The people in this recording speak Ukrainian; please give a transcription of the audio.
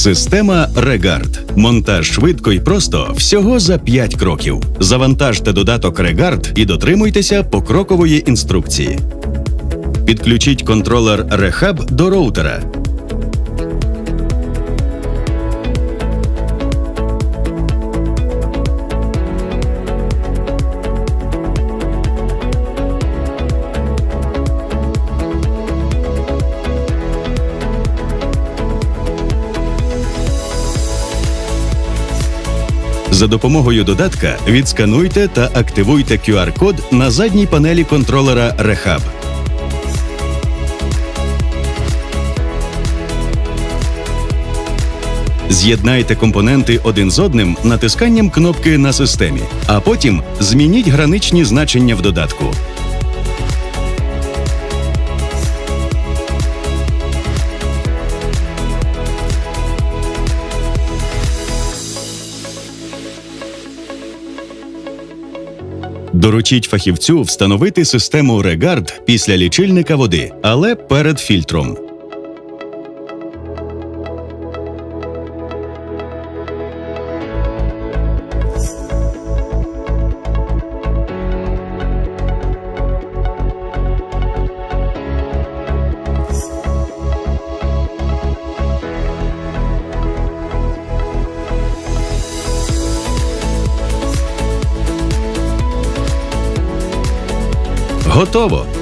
Система Регард. Монтаж швидко і просто всього за 5 кроків. Завантажте додаток Регард і дотримуйтеся покрокової інструкції. Підключіть контролер Rehab до роутера. За допомогою додатка відскануйте та активуйте QR-код на задній панелі контролера Rehab. З'єднайте компоненти один з одним натисканням кнопки на системі, а потім змініть граничні значення в додатку. Доручіть фахівцю встановити систему Регард після лічильника води, але перед фільтром. Готово!